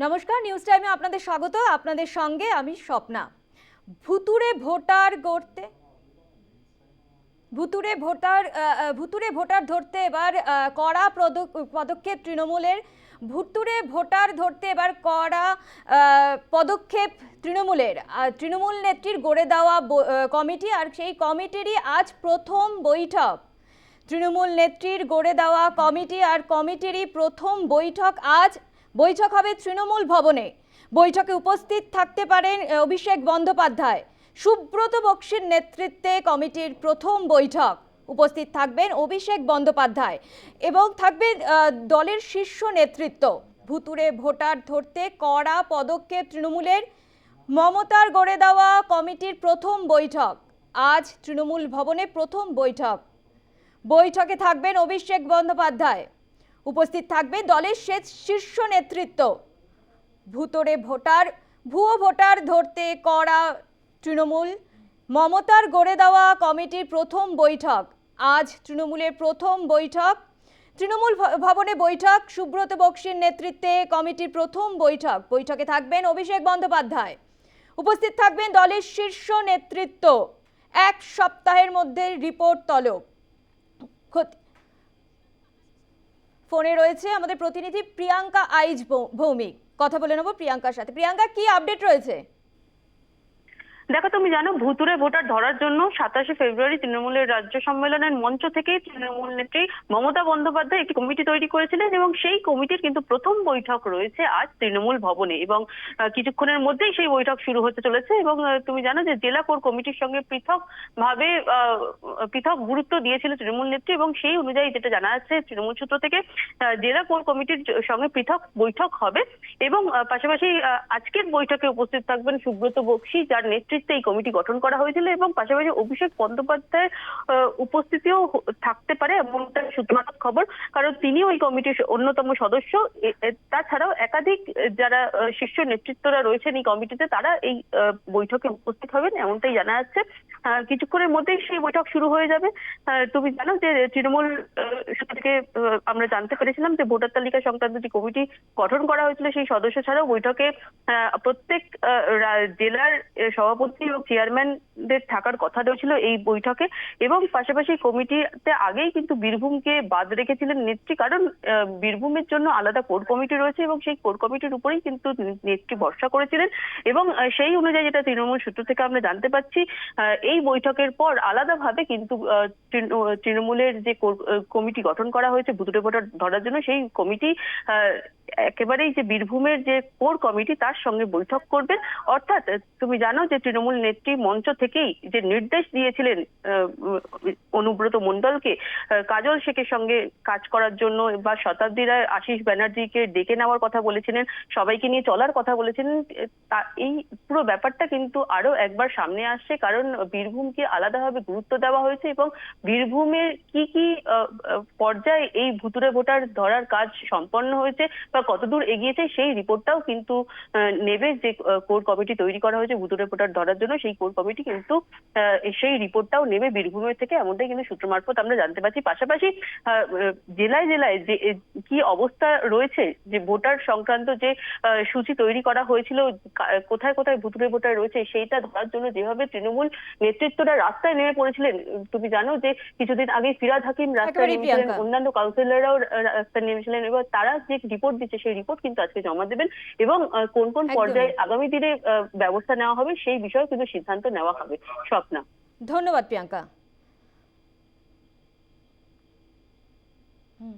নমস্কার নিউজ টাইমে আপনাদের স্বাগত। আপনাদের সঙ্গে আমি স্বপ্না। ভুতুরে ভোটার গড়তে ভুতুরে ভোটার ভুতুরে ভোটার ধরতে এবার কড়া পদক- পদক্ষেপ তৃণমূলের। ভুতুরে ভোটার ধরতে এবার কড়া পদক্ষেপ তৃণমূলের। তৃণমূল নেত্রীর গড়ে দেওয়া কমিটি, আর সেই কমিটিরই আজ প্রথম বৈঠক। তৃণমূল নেত্রীর গড়ে দেওয়া কমিটি, আর কমিটিরই প্রথম বৈঠক আজ বৈঠক হবে তৃণমূল ভবনে। বৈঠকে উপস্থিত থাকতে পারেন অভিষেক বন্দ্যোপাধ্যায়। সুব্রত বক্সির নেতৃত্বে কমিটির প্রথম বৈঠক। উপস্থিত থাকবেন অভিষেক বন্দ্যোপাধ্যায় এবং থাকবে দলের শীর্ষ নেতৃত্ব। ভুতুরে ভোটার ধরতে কড়া পদক্ষেপ তৃণমূলের। মমতার গড়ে দেওয়া কমিটির প্রথম বৈঠক। আজ তৃণমূল ভবনে প্রথম বৈঠক। বৈঠকে থাকবেন অভিষেক বন্দ্যোপাধ্যায়। উপস্থিত থাকবে দলের শেষ শীর্ষ নেতৃত্ব। ভুতরে ভোটার, ভুয়ো ভোটার ধরতে করা তৃণমূল, মমতার গড়ে দেওয়া কমিটির প্রথম বৈঠক। আজ তৃণমূলের প্রথম বৈঠক। তৃণমূল ভবনে বৈঠক। সুব্রত বক্সির নেতৃত্বে কমিটির প্রথম বৈঠক। বৈঠকে থাকবেন অভিষেক বন্দ্যোপাধ্যায়। উপস্থিত থাকবেন দলের শীর্ষ নেতৃত্ব। এক সপ্তাহের মধ্যে রিপোর্ট তলব। ফোনে রয়েছে আমাদের প্রতিনিধি প্রিয়াঙ্কা আইজ ভৌমিক। কথা বলে নেব প্রিয়াঙ্কার সাথে। প্রিয়াঙ্কা, কি আপডেট রয়েছে? দেখো তুমি জানো ভুতুরে ভোটার ধরার জন্য সাতাশে ফেব্রুয়ারি তৃণমূলের রাজ্য সম্মেলনের মঞ্চ থেকে তৃণমূল নেত্রী মমতা বন্দ্যোপাধ্যায় একটি কমিটি তৈরি করেছিলেন এবং সেই কমিটির কিন্তু প্রথম বৈঠক রয়েছে আজ তৃণমূল ভবনে এবং কিছুক্ষণের মধ্যেই সেই বৈঠক শুরু হতে চলেছে এবং তুমি জানো যে জেলা কোর কমিটির সঙ্গে পৃথক ভাবে পৃথক গুরুত্ব দিয়েছিল তৃণমূল নেত্রী এবং সেই অনুযায়ী যেটা জানা যাচ্ছে তৃণমূল সূত্র থেকে জেলা কোর কমিটির সঙ্গে পৃথক বৈঠক হবে এবং পাশাপাশি আজকের বৈঠকে উপস্থিত থাকবেন সুব্রত বক্সি যার নেতৃত্বে এই কমিটি গঠন করা হয়েছিল এবং পাশাপাশি অভিষেক বন্দ্যোপাধ্যায়ের উপস্থিতিও থাকতে পারে এমনটা সূত্রমারফত খবর। কারণ তিনিও এই কমিটির অন্যতম সদস্য। তাছাড়াও একাধিক যারা শীর্ষ নেতৃত্বরা রয়েছেন এই কমিটিতে তারা এই বৈঠকে উপস্থিত হবেন এমনটাই জানা যাচ্ছে। কিছুক্ষণের মধ্যেই সেই বৈঠক শুরু হয়ে যাবে। তুমি জানো যে তৃণমূল থেকে আমরা জানতে পেরেছিলাম যে ভোটার তালিকা সংক্রান্ত যে কমিটি গঠন করা হয়েছিল সেই সদস্য ছাড়াও বৈঠকে প্রত্যেক জেলার আহ, সভাপতি এবং চেয়ারম্যানদের থাকার কথা রয়েছিল এই বৈঠকে এবং পাশাপাশি কমিটিতে আগেই কিন্তু বীরভূমকে বাদ রেখেছিলেন নেত্রী। কারণ বীরভূমের জন্য আলাদা কোর কমিটি রয়েছে এবং সেই কোর কমিটির উপরেই কিন্তু নেত্রী ভরসা করেছিলেন এবং সেই অনুযায়ী যেটা তৃণমূল সূত্র থেকে আমরা জানতে পাচ্ছি এই বৈঠকের পর আলাদাভাবে কিন্তু তৃণমূলের যে কমিটি গঠন করা হয়েছে ভুতুরে ভোটার ধরার জন্য, সেই কমিটি একেবারেই যে বীরভূমের যে কোর কমিটি, তার সঙ্গে বৈঠক করবেন। অর্থাৎ তুমি জানো যে তৃণমূল নেত্রী মঞ্চ থেকেই যে নির্দেশ দিয়েছিলেন অনুব্রত মণ্ডলকে কাজল শেখের সঙ্গে কাজ করার জন্য বা শতাব্দী রায় আশিস ব্যানার্জিকে ডেকে নেওয়ার কথা বলেছিলেন, সবাইকে নিয়ে চলার কথা বলেছিলেন তা- এই পুরো ব্যাপারটা কিন্তু আরও একবার সামনে আসছে। কারণ, বীরভূমকে আলাদাভাবে গুরুত্ব দেওয়া হয়েছে এবং বীরভূমের কি কি পর্যায়ে এই ভুতুরে ভোটার ধরার কাজ সম্পন্ন হয়েছে বা কতদূর এগিয়েছে সেই রিপোর্টটাও কিন্তু নেবে যে কোর কমিটি তৈরি করা হয়েছে ভুতুরে ভোটার ধরার জন্য সেই কোর কমিটি কিন্তু সেই রিপোর্টটাও নেবে বীরভূমের থেকে এমনটাই কিন্তু সূত্র মারফত আমরা জানতে পারছি। পাশাপাশি জেলায় জেলায় যে কি অবস্থা রয়েছে যে ভোটার সংক্রান্ত যে সূচি তৈরি করা হয়েছিল কোথায় কোথায় ভুতুরে ভোটার রয়েছে সেইটা ধরার জন্য যেভাবে তৃণমূল নেতৃত্বরা রাস্তায় নেমে পড়েছিলেন তুমি জানো যে কিছুদিন আগে ফিরাদ হাকিম রাস্তায় নেমেছিলেন অন্যান্য কাউন্সিলররাও রাস্তায় নেমেছিলেন এবং তারা যে রিপোর্ট হয়েছে সেই রিপোর্ট কিন্তু আজকে জমা দেবেন এবং কোন কোন পর্যায়ে আগামী দিনে ব্যবস্থা নেওয়া হবে সেই বিষয়ে কিন্তু সিদ্ধান্ত নেওয়া হবে। স্বপ্না। ধন্যবাদ প্রিয়াঙ্কা। হুম।